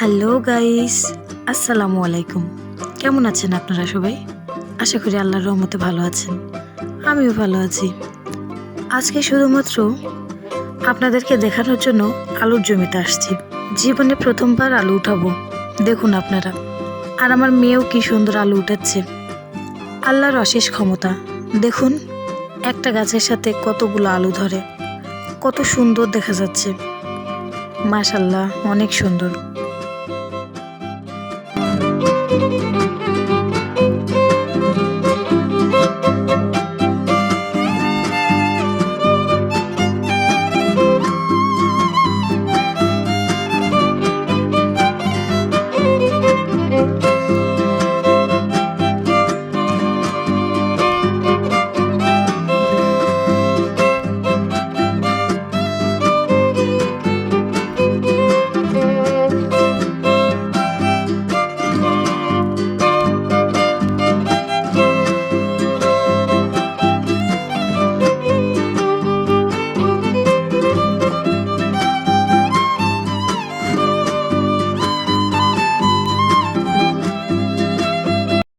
Hello guys আসসালামু আলাইকুম কেমন আছেন আপনারা সবাই? আশা করি আল্লাহর রহমতে ভালো আছেন। আমিও ভালো আছি। আজকে শুধুমাত্র আপনাদেরকে দেখানোর জন্য আলুর জমিতে আসছি। জীবনে প্রথমবার আলু উঠাবো। দেখুন আপনারা। আর আমার মেয়েও কি সুন্দর আলু উঠাচ্ছে। আল্লাহর অশেষ ক্ষমতা। দেখুন, একটা গাছের সাথে কতগুলো আলু ধরে। কত সুন্দর দেখা যাচ্ছে। মাশাল্লাহ অনেক সুন্দর।